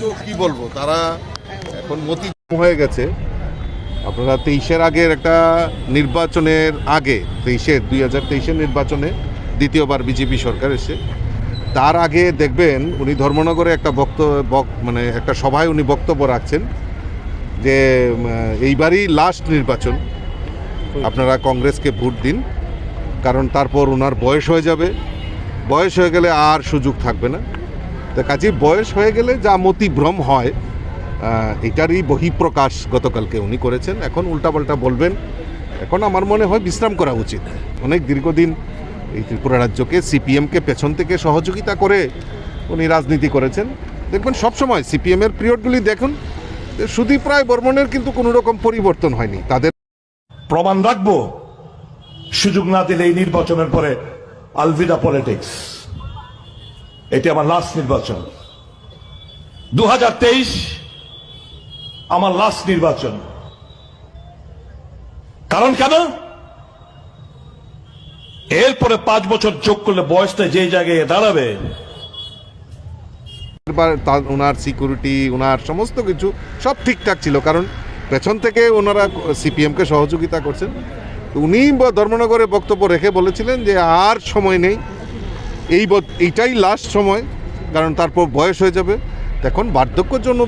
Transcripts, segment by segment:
তো কি বলব তারা এখন মতি হয়ে গেছে। আপনারা তেইশের আগের একটা নির্বাচনের আগে তেইশের দুই হাজার তেইশের নির্বাচনে দ্বিতীয়বার বিজেপি সরকার এসে তার আগে দেখবেন উনি ধর্মনগরে একটা বক্তব্য বক- মানে একটা সভায় উনি বক্তব্য রাখছেন যে এইবারই লাস্ট নির্বাচন। আপনারা কংগ্রেসকে ভোট দিন কারণ তারপর ওনার বয়স হয়ে যাবে। বয়স হয়ে গেলে আর সুযোগ থাকবে না। তো কাজে বয়স হয়ে গেলে যা মতিভ্রম হয় এটারই বহিঃপ্রকাশ গতকালকে উনি করেছেন। এখন উল্টাপাল্টা বলবেন, এখন আমার মনে হয় বিশ্রাম করা উচিত। অনেক দীর্ঘদিন এই ত্রিপুরা রাজ্যকে, সিপিএমকে পেছন থেকে সহযোগিতা করে উনি রাজনীতি করেছেন। দেখবেন সবসময় সিপিএমের পিরিয়ডগুলি দেখুন সুদীপ রায় বর্মনের কিন্তু কোনো রকম পরিবর্তন হয়নি। তাদের প্রমাণ রাখব, সুযোগ না দিলে এই নির্বাচনের পরে আলভিদা পলিটিক্স। এটি আমার লাস্ট নির্বাচন। দুই হাজার তেইশ আমার লাস্ট নির্বাচন। কারণ কেন? এরপরে পাঁচ বছর যোগ করলে বয়সটা যে জায়গায় দাঁড়াবে ওনার সিকিউরিটি ওনার সমস্ত কিছু সব ঠিকঠাক ছিল। কারণ পেছন থেকে ওনারা সিপিএমকে সহযোগিতা করছেন। উনি ধর্মনগরে বক্তব্য রেখে বলেছিলেন যে আর সময় নেই। এই এইটাই লাস্ট সময়, কারণ তারপর বয়স হয়ে যাবে। এখন বার্ধক্যের জন্য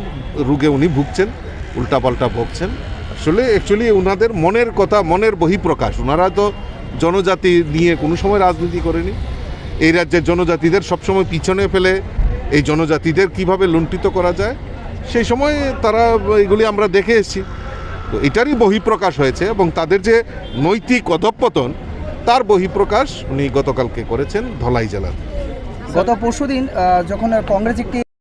রোগে উনি ভুগছেন, উল্টাপাল্টা ভুগছেন। আসলে অ্যাকচুয়ালি ওনাদের মনের কথা, মনের বহিঃপ্রকাশ। ওনারা তো জনজাতি নিয়ে কোনো সময় রাজনীতি করেনি। এই রাজ্যের জনজাতিদের সবসময় পিছনে ফেলে এই জনজাতিদের কীভাবে লুণ্ঠিত করা যায়, সেই সময় তারা এগুলি আমরা দেখে এসেছি। তো এটারই বহিঃপ্রকাশ হয়েছে এবং তাদের যে নৈতিক অধঃপতন তার বহিঃপ্রকাশ উনি গতকালকে করেছেন ধলাই জেলাতে। গত পরশুদিন যখন কংগ্রেস একটি